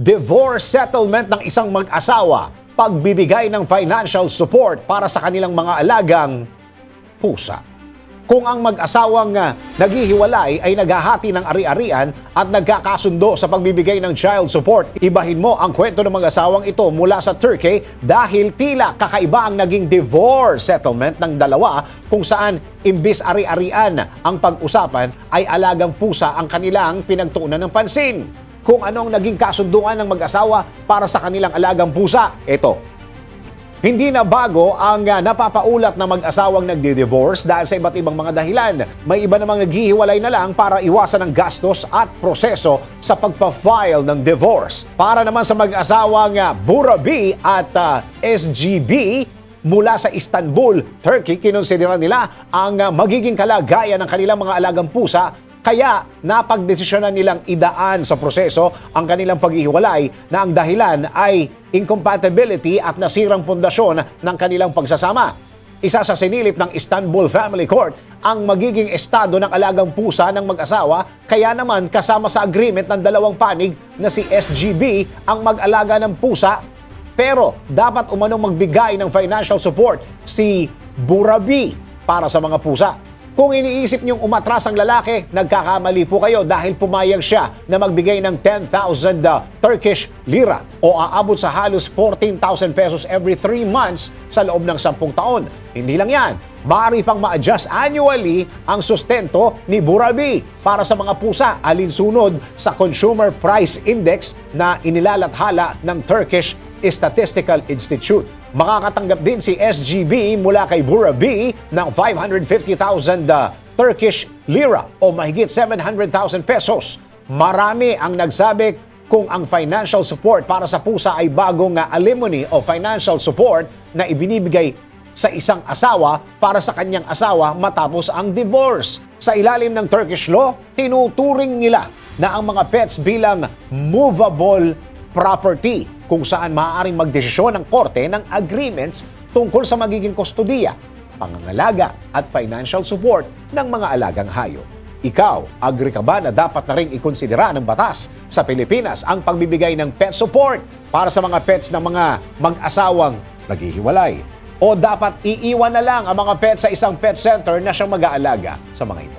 divorce settlement ng isang mag-asawa, pagbibigay ng financial support para sa kanilang mga alagang pusa. Kung ang mag-asawang ah, naghihiwalay ay naghahati ng ari-arian at nagkakasundo sa pagbibigay ng child support, ibahin mo ang kwento ng mag-asawang ito mula sa Turkey dahil tila kakaiba ang naging divorce settlement ng dalawa kung saan imbis ari-arian ang pag-usapan ay alagang pusa ang kanilang pinagtuunan ng pansin. Kung anong naging kasunduan ng mag-asawa para sa kanilang alagang pusa, ito, hindi na bago ang ah, napapaulat na mag-asawang nagdi-divorce dahil sa iba't ibang mga dahilan. May iba namang naghihiwalay na lang para iwasan ang gastos at proseso sa pagpa-file ng divorce. Para naman sa mag-asawang ah, Burabi at ah, SGB, mula sa Istanbul, Turkey, kinonsidera nila ang magiging kalagayan ng kanilang mga alagang pusa kaya napagdesisyonan nilang idaan sa proseso ang kanilang paghihiwalay na ang dahilan ay incompatibility at nasirang pundasyon ng kanilang pagsasama. Isa sa sinilip ng Istanbul Family Court ang magiging estado ng alagang pusa ng mag-asawa kaya naman kasama sa agreement ng dalawang panig na si SGB ang mag-alaga ng pusa pero dapat umanong magbigay ng financial support si Burabi para sa mga pusa. Kung iniisip niyong umatras ang lalaki, nagkakamali po kayo dahil pumayag siya na magbigay ng 10,000 uh, Turkish lira o aabot sa halos 14,000 pesos every 3 months sa loob ng 10 taon. Hindi lang yan, maaari pang ma-adjust annually ang sustento ni Burabi para sa mga pusa alinsunod sa Consumer Price Index na inilalathala ng Turkish Statistical Institute. Makakatanggap din si SGB mula kay Burabi ng 550,000 uh, Turkish lira o mahigit 700,000 pesos. Marami ang nagsabi kung ang financial support para sa pusa ay bagong uh, alimony o financial support na ibinibigay sa isang asawa para sa kanyang asawa matapos ang divorce. Sa ilalim ng Turkish law, tinuturing nila na ang mga pets bilang movable property kung saan maaaring magdesisyon ng korte ng agreements tungkol sa magiging kustodiya, pangangalaga at financial support ng mga alagang hayop. Ikaw, agree ka ba na dapat na rin ikonsidera ng batas sa Pilipinas ang pagbibigay ng pet support para sa mga pets ng mga mag-asawang naghihiwalay? O dapat iiwan na lang ang mga pets sa isang pet center na siyang mag-aalaga sa mga ito?